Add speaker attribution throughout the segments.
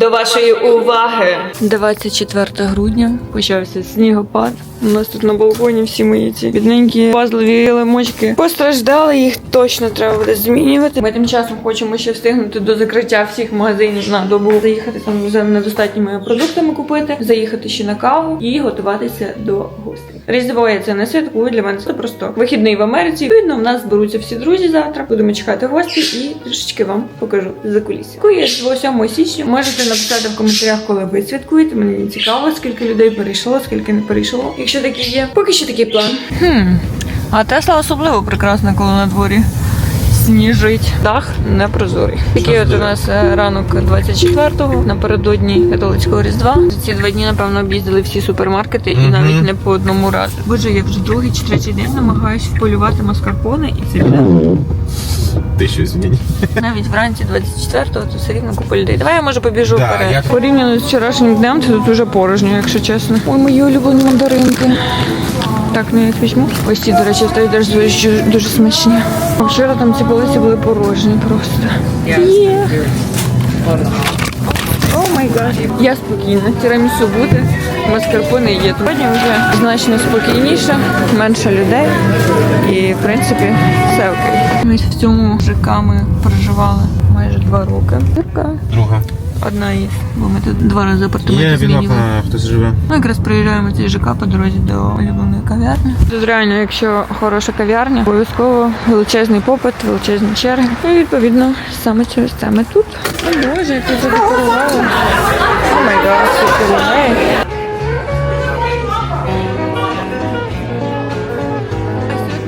Speaker 1: До вашої уваги 24 грудня почався снігопад. У нас тут на балконі всі мої ці бідненькі пазливі лимочки постраждали. Їх точно треба буде змінювати. Ми тим часом хочемо ще встигнути до закриття всіх магазинів на добу. Заїхати там за недостатніми продуктами купити, заїхати ще на каву і готуватися до гостей. Різдво я це не святкую. Для мене це просто вихідний в Америці. Відповідно, в нас зберуться всі друзі завтра. Будемо чекати гості і трішечки вам покажу за кулісся. Кує я 7 січня. Можете написати в коментарях, коли ви святкуєте. Мені цікаво, скільки людей перейшло, скільки не перейшло. Якщо такі є, поки що такий план. Хм. А Тесла особливо прекрасна, коли на дворі сніжить. Дах не прозорий. Такий от у нас е, ранок 24-го напередодні католицького різдва. За ці два дні, напевно, об'їздили всі супермаркети і навіть не по одному разу. Боже, я вже другий чи третій день намагаюсь вполювати маскарпоне, і це біда.
Speaker 2: Тисячу змін.
Speaker 1: Навіть вранці 24-го тут все рівно купа людей. Давай я може побіжу
Speaker 2: Да,
Speaker 1: вперед.
Speaker 2: я-
Speaker 1: Порівняно з вчорашнім днем, це тут уже порожньо, якщо чесно. Ой, мої улюблені мандаринки. Так, ну я їх візьму. Ось ці, до речі, стоять дуже, дуже смачні. Вчора там ці полиці були порожні просто. Є. О май гад. Я спокійна. Тірамісу буде, маскарпоне є. Сьогодні вже значно спокійніше, менше людей. І в принципі все окей. Ми в цьому ЖК ми проживали майже два роки.
Speaker 2: Друга.
Speaker 1: Одна із, бо ми тут два рази апартаменти
Speaker 2: Є
Speaker 1: змінювали.
Speaker 2: хтось живе.
Speaker 1: Ми якраз приїжджаємо цей ЖК по дорозі до улюбленої кав'ярні. Тут реально, якщо хороша кав'ярня, обов'язково величезний попит, величезні черги. І відповідно саме через це ми тут. О боже, як тут задекорували. О май гад, скільки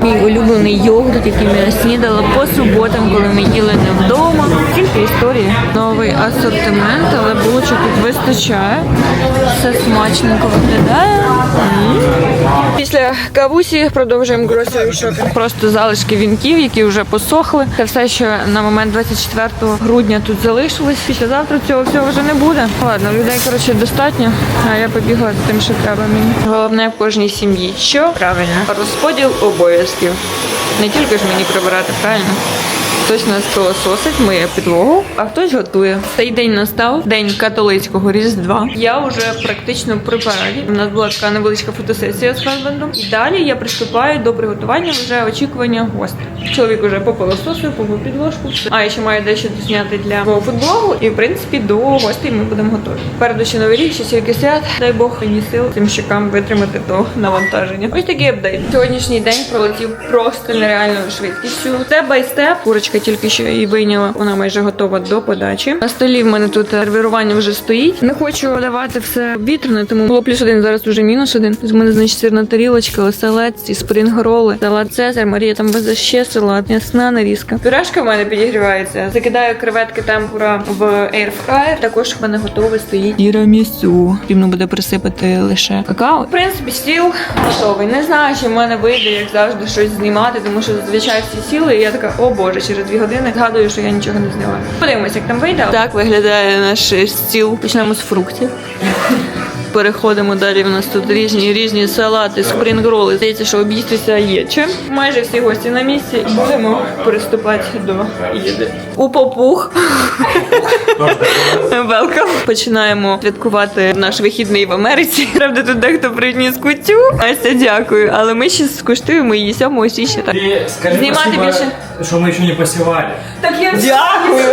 Speaker 1: Мій улюблений йогурт, який ми снідали по суботам, коли ми їли не вдома. Тільки історії. Новий асортимент, але булочок тут вистачає. Все смачненько виглядає. Після кавусі продовжуємо grocery shopping. Просто залишки вінків, які вже посохли. Це все, що на момент 24 грудня тут залишилось. Післязавтра цього всього вже не буде. Ладно, людей коротше достатньо. А я побігла за тим, що треба мені. Головне в кожній сім'ї. Що правильно? Розподіл обов'язків. Не тільки ж мені прибирати, правильно? Хтось нас пилососить, миє підлогу, а хтось готує. Цей день настав день католицького різдва. Я вже практично при параді. У нас була така невеличка фотосесія з хазбендом. І далі я приступаю до приготування вже очікування гостей. Чоловік уже попилососив, помив підложку. А я ще маю дещо зняти для мого футболу. І в принципі до гостей ми будемо готові. Переду ще новий рік, ще стільки свят. Дай Бог мені сил цим щекам витримати до навантаження. Ось такий апдейт. Сьогоднішній день пролетів просто нереальною швидкістю. Степ бай степ. Курочка тільки що її вийняла. Вона майже готова до подачі. На столі в мене тут сервірування вже стоїть. Не хочу давати все вітряне, тому було плюс один, зараз вже мінус один. В мене значить сирна тарілочка, оселедці, ці спрінг-роли, салат Цезар, Марія там везе ще салат, м'ясна нарізка. Пюрешка в мене підігрівається. Закидаю креветки темпура в airfryer. Також в мене готове стоїть тірамісу. Потрібно буде присипати лише какао. В принципі, стіл готовий. Не знаю, чи в мене вийде, як завжди, щось знімати, тому що зазвичай всі сіли, і я така, о боже, через дві години згадую, що я нічого не зняла. Подивимось, як там вийде. Так виглядає наш стіл. Почнемо з фруктів. Переходимо далі. У нас тут різні різні салати, спрінгроли. Здається, що об'їстися є чим. Майже всі гості на місці. І будемо приступати до їди. У попух. Велкам. Починаємо святкувати наш вихідний в Америці. Правда, тут дехто приніс кутю. Ася, дякую. Але ми ще скуштуємо її 7 січня. Так.
Speaker 3: Скажи
Speaker 1: Снимать
Speaker 3: спасибо,
Speaker 1: больше.
Speaker 3: что мы еще не посевали.
Speaker 1: Так я дякую.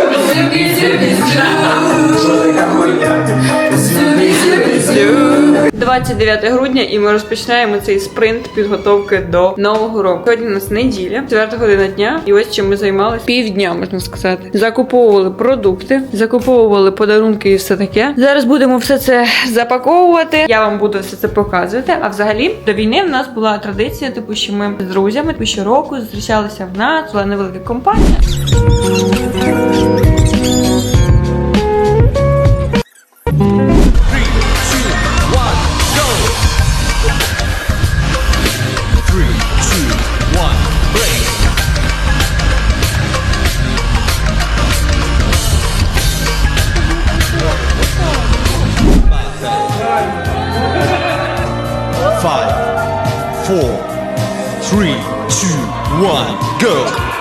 Speaker 1: 29 грудня, і ми розпочинаємо цей спринт підготовки до нового року. Сьогодні у нас неділя, 4 година дня, і ось чим ми займалися півдня, можна сказати. Закуповували продукти, закуповували подарунки і все таке. Зараз будемо все це запаковувати. Я вам буду все це показувати. А взагалі до війни в нас була традиція, типу, що ми з друзями типу, щороку зустрічалися в нас, була невелика компанія.
Speaker 4: One, go!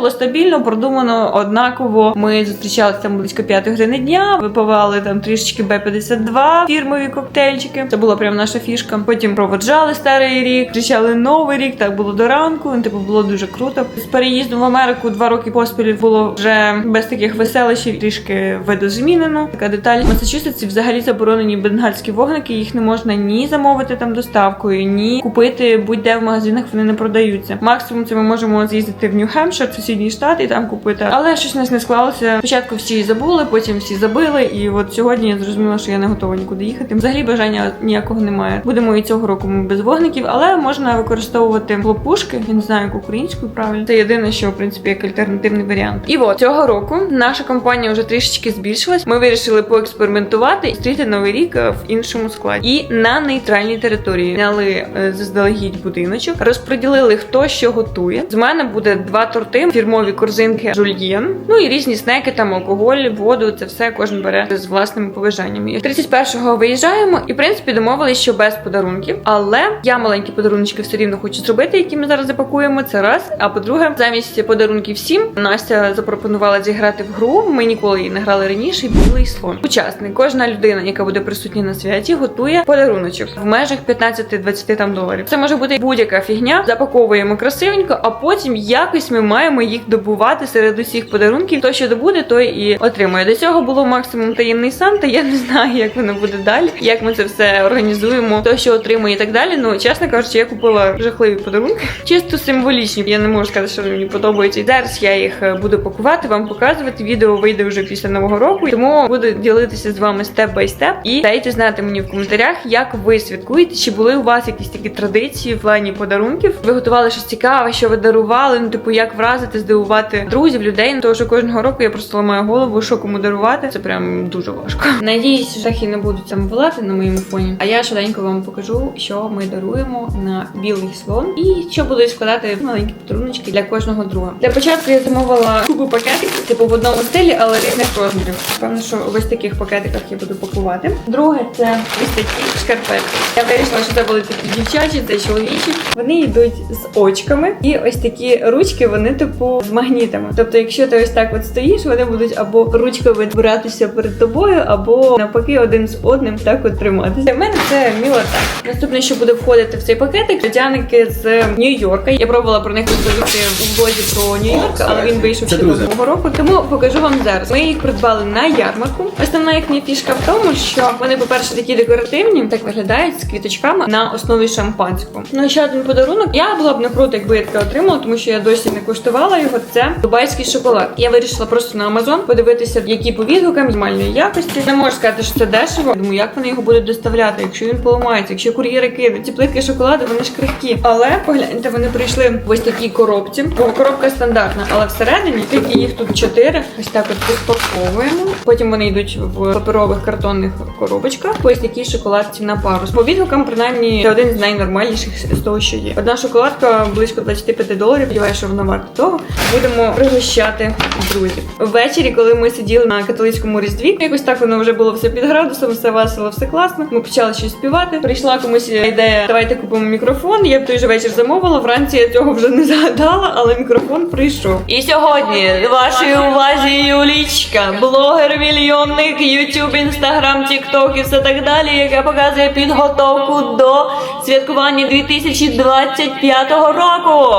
Speaker 1: Було стабільно, продумано однаково. Ми зустрічалися там близько 5 години дня, випивали там трішечки Б-52, фірмові коктейльчики. Це була прям наша фішка. Потім проводжали старий рік, зустрічали новий рік. Так було до ранку. Типу було дуже круто. З переїздом в Америку два роки поспіль було вже без таких веселищів, трішки видозмінено. Така деталь. Масачусетсі взагалі заборонені бенгальські вогники. Їх не можна ні замовити там доставкою, ні купити будь-де в магазинах. Вони не продаються. Максимум це ми можемо з'їздити в Нью-Хемпшир, сусідній штат, і там купити. Але щось нас не склалося. Спочатку всі забули, потім всі забили. І от сьогодні я зрозуміла, що я не готова нікуди їхати. Взагалі бажання ніякого немає. Будемо і цього року ми без вогників, але можна використовувати хлопушки. Я не знаю, як українською правильно. Це єдине, що в принципі як альтернативний варіант. І от цього року наша компанія вже трішечки збільшилась. Ми вирішили поекспериментувати і зустріти новий рік е, в іншому складі і на нейтральній території. Зняли е, заздалегідь будиночок, розподілили хто що готує. З мене буде два торти, фірмові корзинки жульєн, ну і різні снеки, там алкоголь, воду. Це все кожен бере з власними побажаннями. І 31-го виїжджаємо, і в принципі домовились, що без подарунків. Але я маленькі подарунки все рівно хочу зробити, які ми зараз запакуємо. Це раз. А по-друге, замість подарунків всім Настя запропонувала зіграти в гру. Ми ніколи її не грали раніше. Білий слон. Учасник, кожна людина, яка буде присутня на святі, готує подаруночок в межах 15-20 там доларів. Це може бути будь-яка фігня. Запаковуємо красивенько, а потім якось ми маємо їх добувати серед усіх подарунків. Хто що добуде, той і отримує. До цього було максимум таємний Санта. Я не знаю, як воно буде далі, як ми це все організуємо, хто що отримує і так далі. Ну чесно кажучи, я купила жахливі подарунки, чисто символічні. Я не можу сказати, що мені подобається. І зараз я їх е, буду пакувати, вам показувати. Відео вийде вже після нового року, тому буду ділитися з вами степ бай степ. І дайте знати мені в коментарях, як ви святкуєте, чи були у вас якісь такі традиції в плані подарунків. Ви готували щось цікаве, що ви дарували. Ну, типу, як вразити, здивувати друзів, людей. Тому що кожного року я просто ламаю голову, що кому дарувати. Це прям дуже важко. Надіюсь, шахи не будуть там волати на моєму фоні. А я швиденько вам покажу, що ми даруємо на білий слон, і що буду складати маленькі подаруночки для кожного друга. Для початку я замовила купу пакетиків, типу в одному стилі, але різних розмірів. Певно, що в ось таких пакетиках я буду пакувати. Друге, це ось такі шкарпетки. Я вирішила, що це були такі дівчачі, це чоловічі. Вони йдуть з очками, і ось такі ручки, вони типу з магнітами. Тобто, якщо ти ось так от стоїш, вони будуть або ручками збиратися перед тобою, або навпаки один з одним так от триматися. Для мене це міло так. Наступне, що буде входити в цей пакетик, льодяники з Нью-Йорка. Я пробувала про них розповісти у влозі про Нью-Йорк, але він вийшов ще минулого року. Тому покажу вам зараз. Ми їх придбали на ярмарку. Основна їхня фішка в тому, що вони, по-перше, такі декоративні, так виглядають з квіточками на основі шампанського. Ну ще один подарунок. Я була б не проти, якби я таке отримала, тому що я досі не куштувала його. Це дубайський шоколад. Я вирішила просто на Амазон подивитися, які по відгукам нормальної якості. Не можу сказати, що це дешево. Думаю, як вони його будуть доставляти, якщо він поламається, якщо кур'єри кинуть. Ці плитки шоколаду, вони ж крихкі. Але погляньте, вони прийшли в ось такій коробці. Коробка стандартна, але всередині тільки їх тут чотири. Ось так от розпаковуємо. Потім вони йдуть в паперових картонних коробочках. Ось такій шоколадці на пару. По відгукам, принаймні, це один з найнормальніших з того, що є. Одна шоколадка близько 25 доларів. Сподіваюся, що вона варта того. Будемо пригощати друзів. Ввечері, коли ми сиділи на католицькому різдві, якось так воно вже було все під градусом, все весело, все класно. Ми почали щось співати. Прийшла комусь ідея, давайте купимо мікрофон. Я в той же вечір замовила. Вранці я цього вже не згадала, але мікрофон прийшов. І сьогодні вашій увазі Юлічка, блогер, мільйонник, Ютуб, Інстаграм, Тікток і все так далі, яка показує підготовку до святкування 2025 року.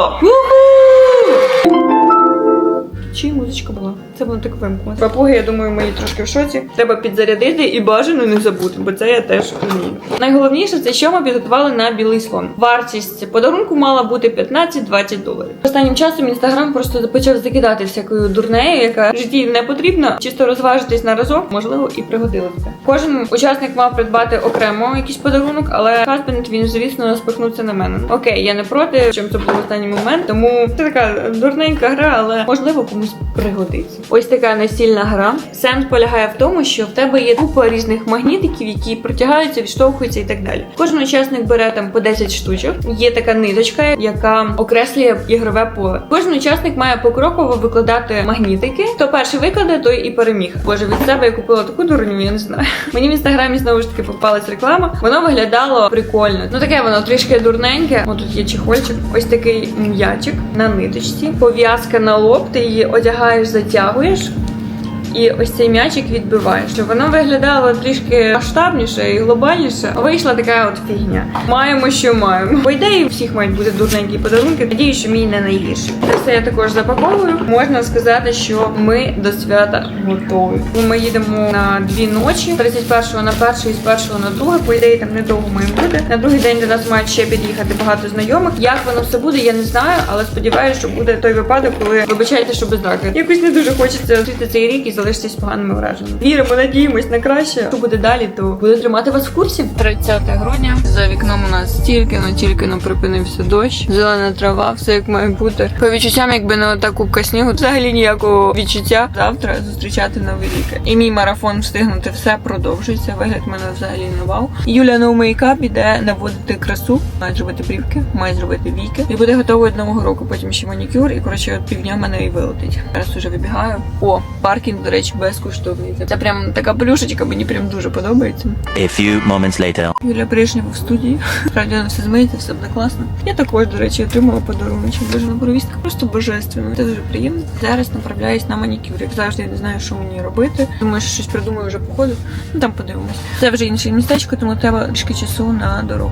Speaker 1: Чи музичка була? Це воно так вимкнуло. Папуги, я думаю, мої трошки в шоці. Треба підзарядити і бажано не забути, бо це я теж вмію. Найголовніше це що ми підготували на білий слон. Вартість подарунку мала бути 15-20 доларів. Останнім часом інстаграм просто почав закидати всякою дурнею, яка в житті не потрібна. Чисто розважитись на разок, можливо, і пригодилося. Кожен учасник мав придбати окремо якийсь подарунок, але хазбенд він, звісно, спихнувся на мене. Окей, я не проти, чим це був останній момент, тому це така дурненька гра, але можливо комусь пригодиться. Ось така настільна гра. Сенс полягає в тому, що в тебе є купа різних магнітиків, які протягаються, відштовхуються і так далі. Кожен учасник бере там по 10 штучок. Є така ниточка, яка окреслює ігрове поле. Кожен учасник має покроково викладати магнітики. Хто перший викладе, той і переміг. Боже, від себе я купила таку дурню, я не знаю. Мені в інстаграмі знову ж таки попалась реклама. Воно виглядало прикольно. Ну таке воно трішки дурненьке. О, тут є чехольчик. Ось такий м'ячик на ниточці. Пов'язка на лоб, ти її одягаєш, затягуєш. Żałujesz? І ось цей м'ячик відбиваєш. Щоб воно виглядало трішки масштабніше і глобальніше. Вийшла така от фігня. Маємо, що маємо. По ідеї, всіх мають бути дурненькі подарунки. Надію, що мій не найгірший. Це все я також запаковую. Можна сказати, що ми до свята готові. Ми їдемо на дві ночі. 31-го на перший, з першого на друге. По ідеї, там недовго маємо бути. На другий день до нас мають ще під'їхати багато знайомих. Як воно все буде, я не знаю, але сподіваюся, що буде той випадок, коли вибачайте, що без драки. Якось не дуже хочеться жити цей рік і залишитися поганими враженнями. Віримо, надіємось на краще. Що буде далі, то буду тримати вас в курсі. 30 грудня. За вікном у нас тільки, но тільки но припинився дощ. Зелена трава, все як має бути. По відчуттям, якби не ота кубка снігу, взагалі ніякого відчуття. Завтра зустрічати новий рік. І мій марафон встигнути все продовжується. Вигляд мене взагалі не вау. Юля No Makeup іде наводити красу, має зробити брівки, має зробити віки. І буде готовою до нового року. Потім ще манікюр. І коротше, от півдня мене і вилетить. Зараз уже вибігаю. О, паркінг, до речі, безкоштовний. Це прям така плюшечка, мені прям дуже подобається.
Speaker 5: A few moments later.
Speaker 1: Юля Брежнєва в студії. Справді вона все змиється, все буде класно. Я також, до речі, отримала подарунок. Дуже провістка. Просто божественно. Це дуже приємно. Зараз направляюсь на манікюр. Як завжди, я не знаю, що мені робити. Думаю, що щось придумаю вже по ходу. Ну там подивимось. Це вже інше містечко, тому треба трішки часу на дорогу.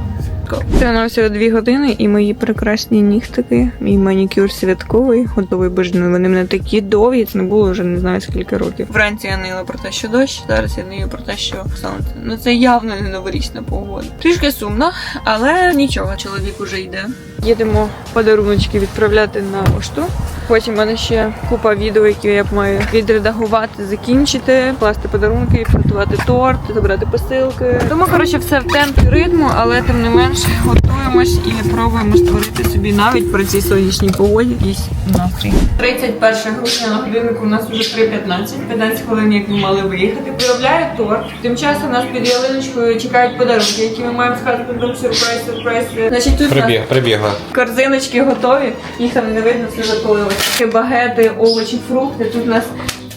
Speaker 1: Це на всього дві години, і мої прекрасні нігтики, мій манікюр святковий, готовий боже, ну вони мене такі довгі, це не було вже не знаю скільки років. Вранці я нила про те, що дощ, зараз я нию про те, що сонце. Ну це явно не новорічна погода. Трішки сумно, але нічого, чоловік уже йде. Їдемо подаруночки відправляти на пошту. Потім в мене ще купа відео, які я маю відредагувати, закінчити, класти подарунки, підготувати торт, забрати посилки. Тому, коротше, все в темпі ритму, але тим не менш готуємось і пробуємо створити собі навіть при цій сонячній погоді якийсь настрій. 31 грудня на годиннику у нас вже 3.15, 15 хвилин, як ми мали виїхати. Виробляю торт. Тим часом нас під ялиночкою чекають подарунки, які ми маємо з хазбендом сюрприз, сюрприз. Значить, тут
Speaker 2: Прибіг, прибігла.
Speaker 1: Корзиночки готові, їх там не видно, все запалилося. Багети, овочі, фрукти. Тут у нас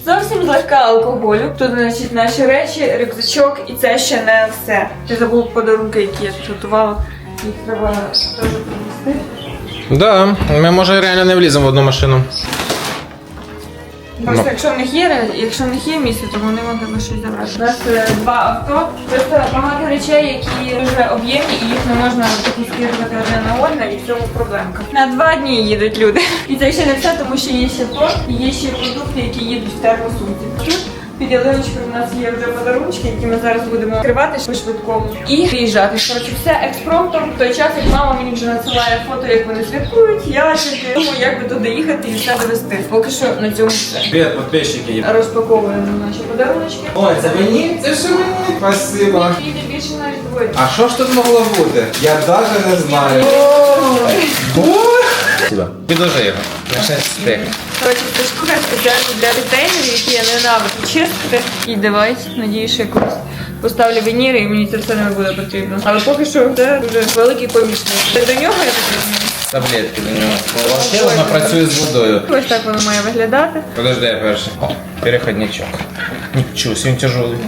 Speaker 1: зовсім злегка алкоголю. Тут, значить, наші речі, рюкзачок, і це ще не все. Ти забув подарунки, які я тут готувала. Їх треба теж принести.
Speaker 2: Да, ми може реально не вліземо в одну машину.
Speaker 1: Просто
Speaker 2: Ну.
Speaker 1: якщо в них є, якщо в них є місце, то вони могли би щось забрати. У нас е, два авто, просто багато речей, які дуже об'ємні, і їх не можна такі скидувати одне на одне, і в цьому проблемка. На два дні їдуть люди. І це ще не все, тому що є ще торт, і є ще продукти, які їдуть в термосумці. Тут під ялиночкою в нас є вже подарунки, які ми зараз будемо відкривати по швидкому і приїжджати. Коротше, все експромтом. В той час, як мама мені вже надсилає фото, як вони святкують, я тільки думаю, як би туди їхати і все довести. Поки що на цьому все.
Speaker 2: Привіт, підписчики.
Speaker 1: Розпаковуємо наші подаруночки.
Speaker 2: Ой, це мені? Це ж мені? Спасибо.
Speaker 1: Їде більше навіть двоє.
Speaker 2: А що ж тут могло бути? Я навіть не знаю. Спасибо. Підложи його. Ще встиг.
Speaker 1: Коротше, це штука спеціально для ретейнерів, які я ненавиджу чистити. І девайс, надію, що якось поставлю вініри і мені це все не буде потрібно. Але поки що це дуже великий помічник. Це до нього я так розумію.
Speaker 2: Таблетки до нього. Ще вона працює з водою.
Speaker 1: Ось так воно має виглядати.
Speaker 2: Подожди, я перший. О, переходничок. Нічого, він тяжелий.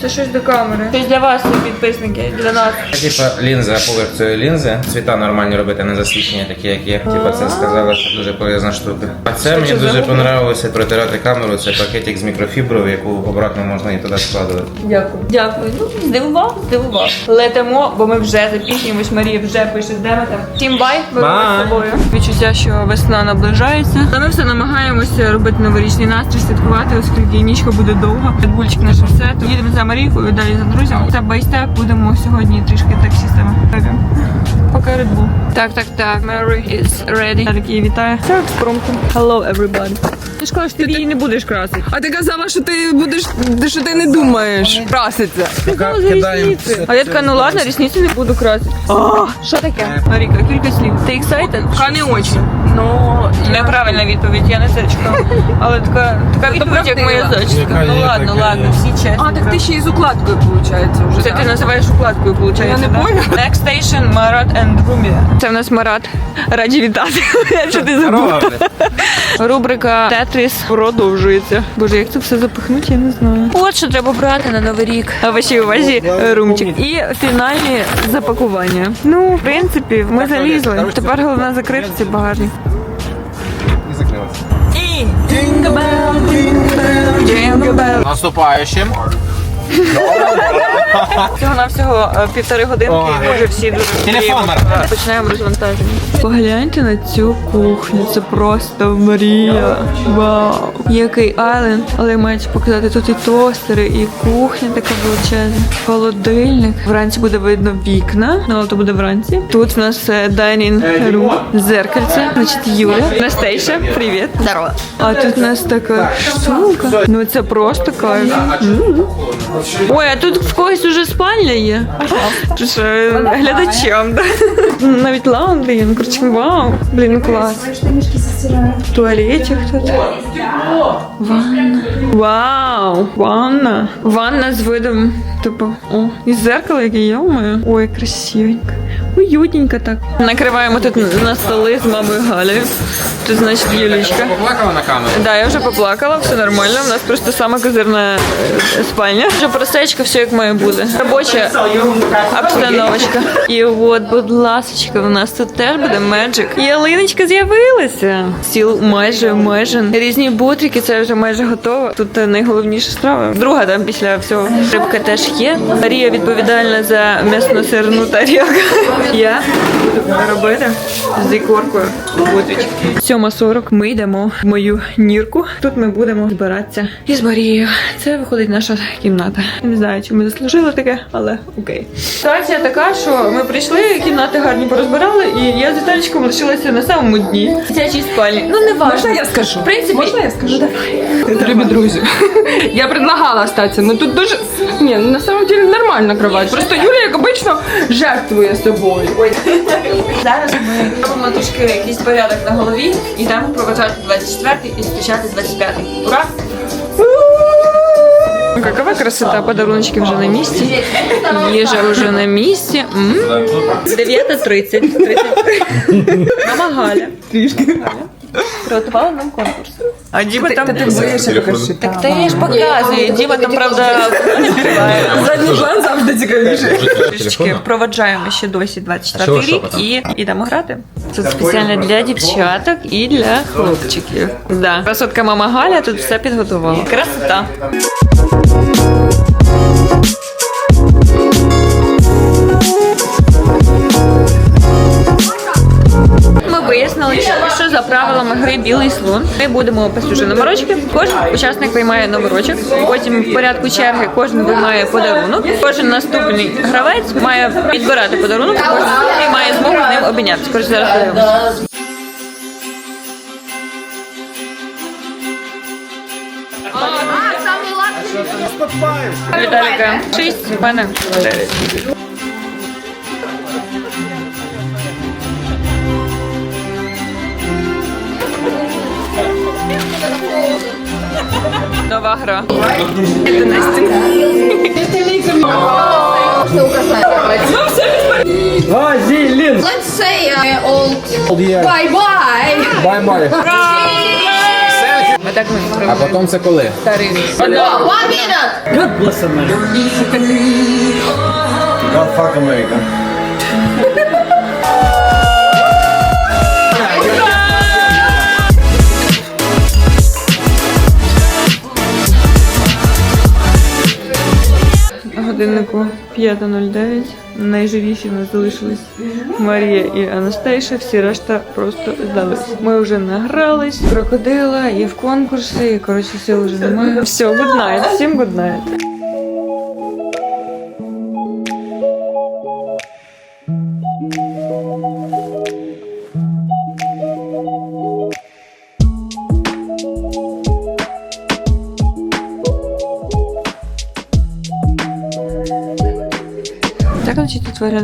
Speaker 1: Це щось до камери. Щось для вас, підписники, для нас.
Speaker 2: Типа лінза, поверх цієї лінзи. Цвіта нормальні робити, не засвічення, такі як є. Типа це сказала, що дуже полезна штука. А це мені дуже понравилося протирати камеру. Це пакетик з мікрофіброю, яку обратно можна і туди складувати.
Speaker 1: Дякую. Дякую. Ну, здивував, здивував. Летимо, бо ми вже запізнюємось. Марія вже пише, де ми там. Всім бай, ми
Speaker 2: Бай.
Speaker 1: з собою. Відчуття, що весна наближається. Та ми все намагаємося робити новорічний настрій, святкувати, оскільки нічка буде довга. Підбульчик наше все. То їдемо за Марійкою, далі за друзями. Це бейстеп. Будемо сьогодні трішки таксістами. Поки Red Bull. Так, так, так. Mary is ready. Тарик її вітає. Це експромтом. Hello, everybody. Ти ж кажеш, ти її не будеш красити.
Speaker 6: А ти казала, що ти будеш, що ти не думаєш краситься.
Speaker 1: Сказала за рісниці. А я така, ну ладно, рісниці не буду красити. Що таке? Маріка, кілька слів. Ти excited?
Speaker 6: Пока не очень. Ну,
Speaker 1: Неправильна відповідь, я не це. Але така, така відповідь, як моя зачіска. Ну ладно, ладно, всі чесні.
Speaker 6: А, так ти ще і з укладкою, виходить, вже.
Speaker 1: Це ти називаєш укладкою, виходить.
Speaker 6: Я не поняла.
Speaker 1: Next station Марат and Rumi. Це в нас Марат. Раді вітати. Що ти забув? Рубрика Тетріс продовжується. Боже, як це все запихнути, я не знаю. От що треба брати на новий рік. А вашій увазі румчик. І фінальні запакування. Ну, в принципі, ми залізли. Тепер головне закрити цей багажник.
Speaker 2: Наступаючим.
Speaker 1: Всього на всього півтори годинки, і ми вже всі дуже
Speaker 2: Телефон. Марк.
Speaker 1: починаємо розвантаження. Погляньте на цю кухню, це просто мрія. Вау! Який айленд, але я маю показати тут і тостери, і кухня така величезна, холодильник. Вранці буде видно вікна, ну але то буде вранці. Тут в нас дайнінг рум, зеркальце, значить Юля, Настейша, привіт. Здорово. А тут у нас така штука. Ну це просто кайф. М. Ой, а тут в когось уже спальня є. Що, глядачам, да? Навіть лаундрі, ну коротше, вау. Блін, клас. Туалетик тут. Ванна. Вау, ванна. Ванна з видом, типу, о, і зеркало, яке є моє. Ой, красивенько. Уютненько так. Накриваємо тут на столи з мамою Галею. Тут, значить, Юлічка.
Speaker 2: Поплакала на камеру.
Speaker 1: Да, я вже поплакала, все нормально. У нас просто сама козирна е, спальня. Вже простечка, все як має бути. Робоча обстановочка. І от, будь ласочка, у нас тут теж буде меджик. Ялиночка з'явилася. Стіл майже майже різні бутрики, це вже майже готово. Тут е, найголовніша страва. Друга там після всього рибка теж є. Марія відповідальна за м'ясно-сирну тарілку. Я буду робити з ікоркою бутрички. 7.40 ми йдемо в мою нірку. Тут ми будемо збиратися із Марією. Це виходить наша кімната. Я не знаю, чи ми заслужили таке, але окей. Ситуація така, що ми прийшли, кімнати гарні порозбирали, і я з Віталічком лишилася на самому дні. Дитячій спальні. Ну не важливо.
Speaker 6: Можна я скажу?
Speaker 1: В принципі,
Speaker 6: Можна я скажу? Давай. Любі друзі, я предлагала остатися, но тут дуже... Ні, ну, на самом деле нормальна кровать. Просто Юля, як обично, жертвує собою.
Speaker 1: Зараз ми робимо трошки якийсь порядок на голові і йдемо проведжати 24-й і зустрічати 25-й. Ура! Какова красота, подаруночки вже на місці. Їжа вже на місці. М. 9.30. Мама Галя. Трішки. Приготувала нам конкурс. А Діма там... Так ти ж показує. Діма там, правда, не відкриває.
Speaker 6: Задній план завжди цікавіше.
Speaker 1: Трішки проведжаємо ще досі 24 рік і йдемо грати. Це спеціально для дівчаток і для хлопчиків. Да. Красотка мама Галя тут все підготувала. Красота. Правилами гри білий слон ми будемо пастюши номерочки. Кожен учасник виймає номерочок. Потім в порядку черги кожен виймає подарунок. Кожен наступний гравець має підбирати подарунок. Кожен має змогу ним обмінятися. Коротше, зараз подивимося. Віталіка 6, в мене 9. Нова гра.
Speaker 7: Let's say uh, old bye bye.
Speaker 1: Отак ми
Speaker 2: А
Speaker 1: провели
Speaker 2: потім це коли?
Speaker 1: старий.
Speaker 7: One minute.
Speaker 1: Годиннику 5.09. Найживіші в нас залишились Марія і Анастейша. Всі решта просто здались. Ми вже награлись, крокодила і в конкурси. І коротше сил вже немає. Все, night. Всім good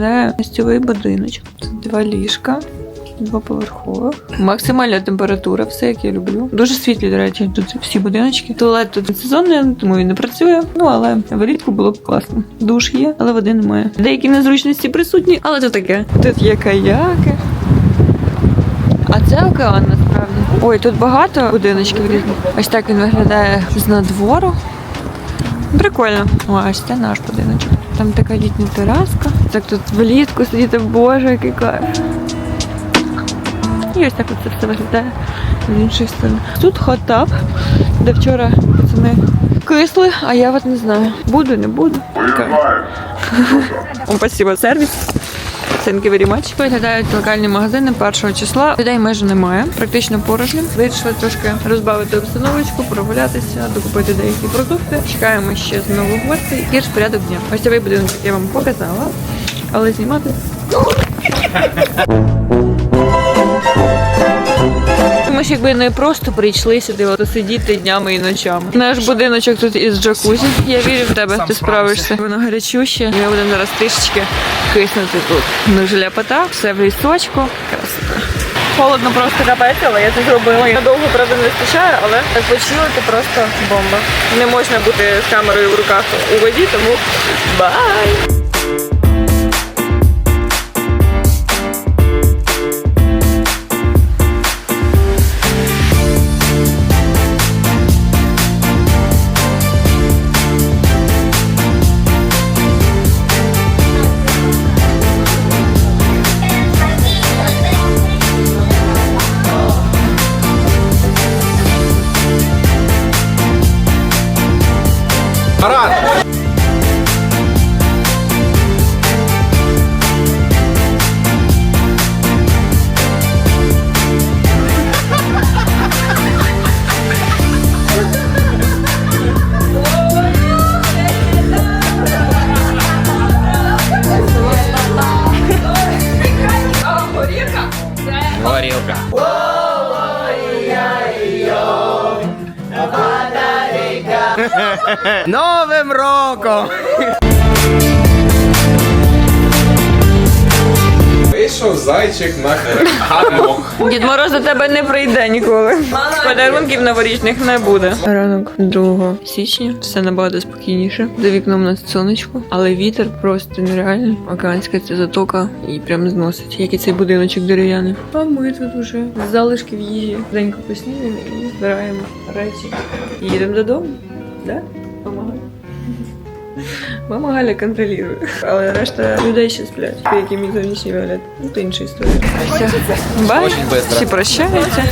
Speaker 1: виглядає гостьовий будиночок. Два ліжка, двоповерхових. Максимальна температура, все як я люблю. Дуже світлі, до речі, тут всі будиночки. Туалет тут сезонний, тому він не працює. Ну але влітку було б класно. Душ є, але води немає. Деякі незручності присутні, але це таке. Тут є каяки. А це океан насправді. Ой, тут багато будиночків різних. Ось так він виглядає з надвору. Прикольно. О, аж це наш будиночок. Там така літня тераска. Так тут влітку сидіти, боже, який кайф. І ось так це все виглядає з іншої сторони. Тут хот-тап, де вчора пацани кисли, а я от не знаю. Буду, не буду. Спасибо, сервіс. Thank you very much. Виглядають локальні магазини першого числа. Людей майже немає, практично порожньо. Вирішили трошки розбавити обстановочку, прогулятися, докупити деякі продукти. Чекаємо ще з нових гостей. Який ж порядок дня. Ось цей будинок я вам показала, але знімати. Ми ж якби не просто прийшли сюди, от сидіти днями і ночами. Наш будиночок тут із джакузі. Я вірю в тебе, ти справишся. Воно гарячуще. Ми будемо зараз трішечки киснути тут. Ну ляпота, все в лісочку. Красота. Холодно просто капець, але я це зробила. Надовго, правда, не вистачає, але це просто бомба. Не можна бути з камерою в руках у воді, тому бай!
Speaker 8: Зайчик на.
Speaker 1: Дід Мороз до тебе не прийде ніколи. Подарунків новорічних не буде. Ранок 2 січня, все набагато спокійніше. За вікном у нас сонечко, але вітер просто нереальний. Океанська ця затока і прям зносить. Як і цей будиночок дерев'яний. А ми тут уже з залишків їжі. Денько поснідаємо і збираємо речі. Їдемо додому. Да? Помагай. Мама Галя контролює, але решта людей ще сплять. Які мій зовнішній вигляд. Ну, то інша історія. Все. Бай. Всі прощаються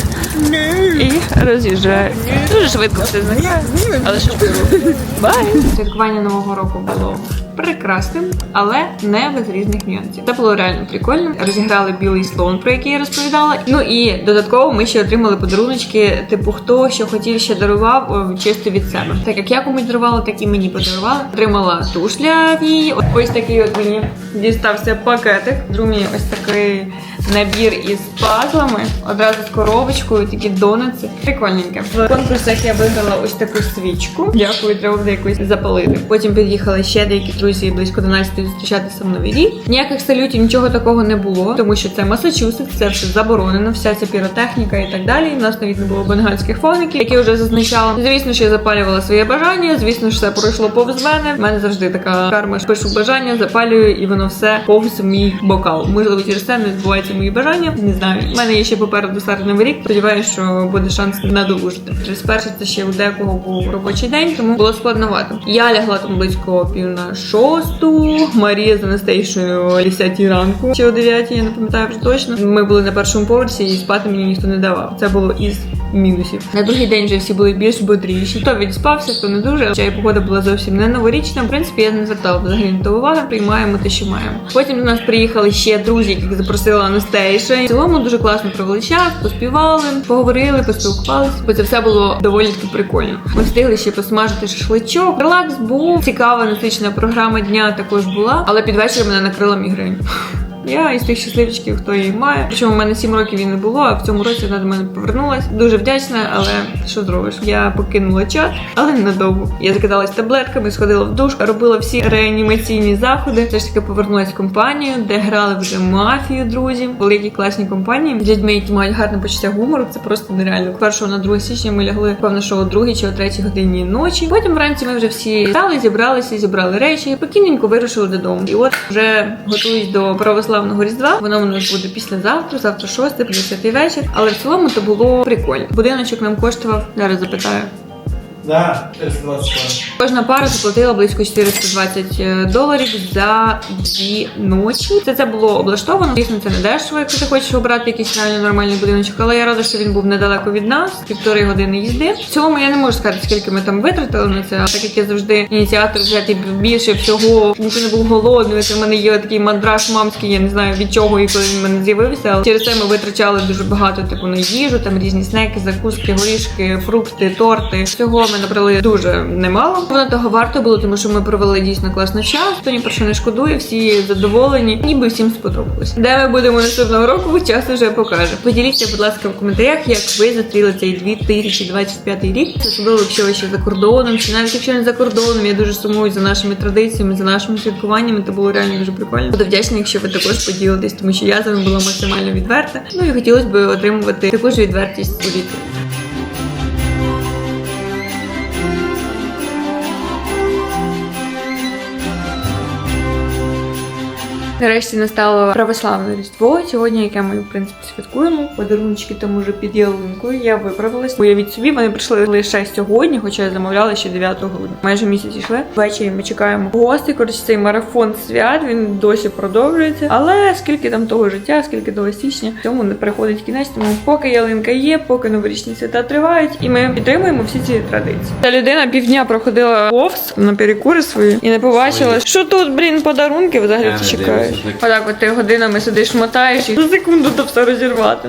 Speaker 1: і роз'їжджають. Дуже швидко все зникає, але що було. Бай! Святкування Нового року було прекрасним, але не без різних нюансів. Це було реально прикольно. Розіграли білий слон, про який я розповідала. Ну і додатково ми ще отримали подаруночки, типу хто що хотів, ще дарував чисто від себе. Так як я комусь дарувала, так і мені подарували. Отримала туш для вії. Ось такий от мені дістався пакетик. Другий ось такий набір із пазлами, одразу з коробочкою, такі донати. Прикольненьке. В конкурсах я виграла ось таку свічку. Дякую, треба буде якусь запалити. Потім під'їхали ще деякі друзі близько 12 зустрічатися в новий рік. Ніяких салютів, нічого такого не було, тому що це Масачусетс, це все заборонено, вся ця піротехніка і так далі. У нас навіть не було бенгальських фоників, які вже зазначала. Звісно, що я запалювала своє бажання. Звісно, що все пройшло повз мене. У мене завжди така карма. що Пишу бажання, запалюю, і воно все повз мій бокал. Можливо, через це не збуваються мої бажання. Не знаю. У мене є ще попереду старий новий рік. Сподіваюся, що буде шанс надолужити. 31 це ще у декого був робочий день, тому було складновато. Я лягла там близько пів на шосту. Марія з Анастейшою о 10 ранку чи о 9, я не пам'ятаю вже точно. Ми були на першому поверсі і спати мені ніхто не давав. Це було із мінусів. На другий день вже всі були більш бодріші. Хто відспався, хто не дуже. Хоча і погода була зовсім не новорічна. В принципі, я не звертала взагалі на то уваги. Приймаємо те, що маємо. Потім до нас приїхали ще друзі, яких запросила Анастейша. В цілому дуже класно провели час, поспівали, поговорили, поспілкувалися. Бо це все було доволі таки прикольно. Ми встигли ще посмажити шашличок. Релакс був цікава насичена програма дня також була, але під вечір мене накрила мігрень. Я із тих щасливчиків, хто її має. Причому в мене 7 років її не було, а в цьому році вона до мене повернулась. Дуже вдячна, але що зробиш? Я покинула чат, але ненадовго. Я закидалась таблетками, сходила в душ, робила всі реанімаційні заходи. Все ж таки повернулась в компанію, де грали вже мафію, друзі. Великі класні компанії з людьми, які мають гарне почуття гумору. Це просто нереально. 1 на 2 січня ми лягли, певно, що о 2 чи о 3 годині ночі. Потім вранці ми вже всі стали, зібралися, зібрали речі, спокійненько вирушили додому. І от вже готуюсь до православного різдва. Воно у нас буде післязавтра, завтра 6, 50 вечір. Але в цілому то було прикольно. Будиночок нам коштував. Зараз запитаю.
Speaker 3: Да, 420
Speaker 1: Кожна пара заплатила близько 420 доларів за дві ночі. Це це було облаштовано. Звісно, це не дешево, якщо ти хочеш обрати якийсь реально нормальний будиночок. Але я рада, що він був недалеко від нас, півтори години їзди. В цілому я не можу сказати, скільки ми там витратили на це. Так як я завжди ініціатор взяти більше всього, ти не був голодний. Це в мене є такий мандраж мамський, я не знаю від чого і коли він мене з'явився. Але через це ми витрачали дуже багато типу на їжу, там різні снеки, закуски, горішки, фрукти, торти. Всього ми набрали дуже немало. Воно того варто було, тому що ми провели дійсно класний час. То ні про що не шкодує, всі задоволені, ніби всім сподобалось. Де ми будемо наступного року, час вже покаже. Поділіться, будь ласка, в коментарях, як ви зустріли цей 2025 рік. Особливо, якщо ви ще за кордоном, чи навіть якщо не за кордоном, я дуже сумую за нашими традиціями, за нашими святкуваннями. Це було реально дуже прикольно. Буду вдячна, якщо ви також поділитесь, тому що я з вами була максимально відверта. Ну і хотілося б отримувати таку ж відвертість у відповідь. Нарешті настало православне різдво. Сьогодні, яке ми в принципі святкуємо. Подарунки там уже під ялинкою. Я виправилась. Уявіть собі, вони прийшли лише сьогодні, хоча я замовляла ще 9 грудня. Майже місяць йшли. Ввечері ми чекаємо гостей. Коротше, цей марафон свят він досі продовжується. Але скільки там того життя, скільки того січня, цьому не приходить кінець. Тому поки ялинка є, поки новорічні свята тривають, і ми підтримуємо всі ці традиції. Та людина півдня проходила повз на перекури свої і не побачила, що тут, блін, подарунки взагалі
Speaker 2: дивлюся.
Speaker 1: Отак от ти годинами сидиш, мотаєш і за секунду то все розірвати.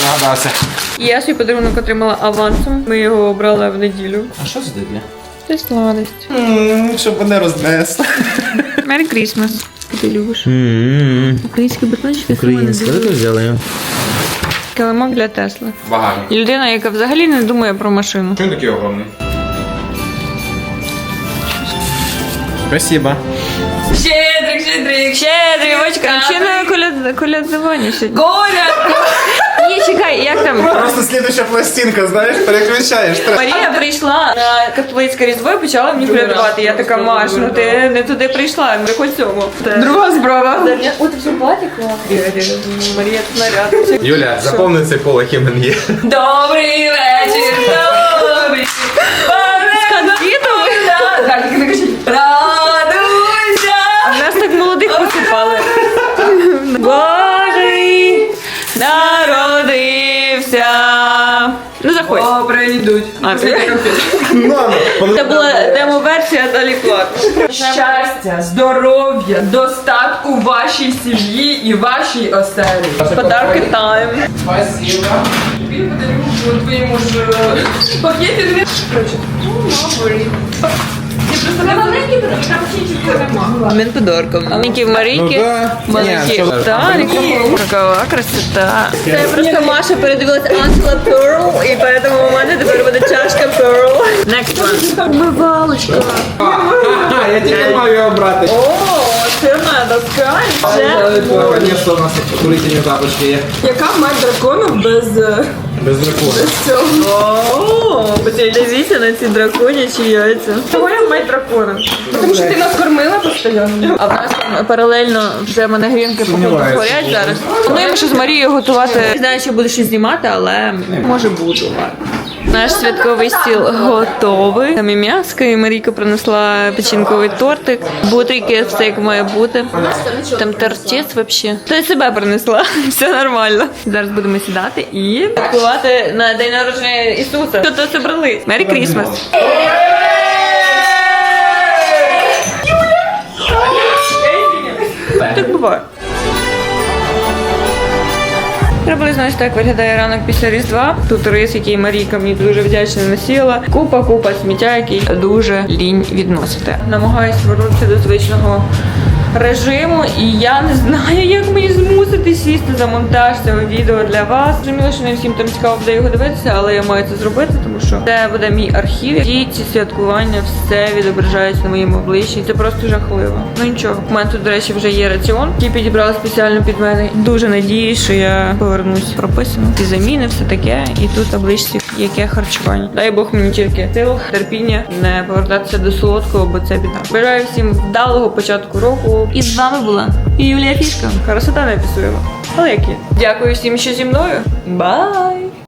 Speaker 2: Я нагадався.
Speaker 1: Я свій подарунок отримала авансом. Ми його обрали в неділю.
Speaker 2: А що це таке?
Speaker 1: Це сладость.
Speaker 8: Щоб не рознесло.
Speaker 1: Merry Christmas. Ти любиш. Українські батончики
Speaker 2: Українська, де ти взяли?
Speaker 1: Килимок для Тесли.
Speaker 2: Багато.
Speaker 1: І людина, яка взагалі не думає про машину.
Speaker 2: Чому такий огромний? Спасибо.
Speaker 1: Щедрик, щедрівочка. Чи не коляд... колядування сьогодні? Коля! Ні, чекай, як там?
Speaker 8: Просто слідуща пластинка, знаєш, переключаєш.
Speaker 1: Марія прийшла на католицьке різдво і почала мені колядувати. Я така, Маш, ну ти не туди прийшла, ми хоч цьому.
Speaker 6: Друга справа.
Speaker 1: О, ти вже платікла? Марія тут наряд.
Speaker 8: Юля, заповни цей поле, який в мене є.
Speaker 1: Добрий вечір, добрий. З конфетами?
Speaker 6: Так, не кажіть.
Speaker 1: Ну О,
Speaker 6: Добре, йдуть.
Speaker 1: А, це
Speaker 8: Ну,
Speaker 1: це була демо-версія, далі.
Speaker 6: Щастя, здоров'я, достатку вашій сім'ї і вашій оселі.
Speaker 1: Подарки тайм.
Speaker 8: Спасибо.
Speaker 6: Він подарунок твоєму ж е, пакеті не Коротше, ну, мабуть.
Speaker 1: Маленькие в Марійки.
Speaker 8: Ну да.
Speaker 1: В Таріки. Какова красота. Це просто Маша передивилась Angela Перл, і поэтому у мене тепер буде чашка Перл. Next one. Умивалочка.
Speaker 8: Я тільки маю обрати.
Speaker 1: О, моя доска. Це
Speaker 8: Наконец-то у нас курительні тапочки є.
Speaker 6: Яка мать драконів без
Speaker 8: Без дракона.
Speaker 6: цього?
Speaker 1: О, подивіться на ці драконячі яйця.
Speaker 6: Чого я мать дракона? Тому що ти нас кормила постійно.
Speaker 1: А в нас там паралельно вже манегрінки походу
Speaker 8: Сумніваюся.
Speaker 1: горять зараз. Плануємо ще з Марією готувати. Не знаю, чи буду щось знімати, але може буду. ладно. Наш святковий стіл готовий. Там і м'яско, і Марійка принесла печінковий тортик. Бутрики, все як має бути. Там тортець взагалі. Та й себе принесла. Все нормально. Зараз будемо сідати і святкувати на день народження Ісуса. Хто то зібрались? Мері Крісмас. Приблизно ось так виглядає ранок після Різдва. Тут рис, який Марійка мені дуже вдячно насіла. Купа, купа сміття, який дуже лінь відносити. Намагаюсь повернутися до звичного режиму, і я не знаю, як мені змусити сісти за монтаж цього відео для вас. Зрозуміло, що не всім там цікаво буде його дивитися, але я маю це зробити, тому що це буде мій архів. І ці святкування все відображається на моєму обличчі. Це просто жахливо. Ну нічого. У мене тут, до речі, вже є раціон, який підібрали спеціально під мене. Дуже надіюсь, що я повернусь прописано. І заміни, все таке. І тут табличці, яке харчування. Дай Бог мені тільки сил, терпіння, не повертатися до солодкого, бо це біда. Бажаю всім вдалого початку року. І з вами була Юлія Фішка. Красота не описуємо. Але які. Дякую всім, що зі мною. Бай!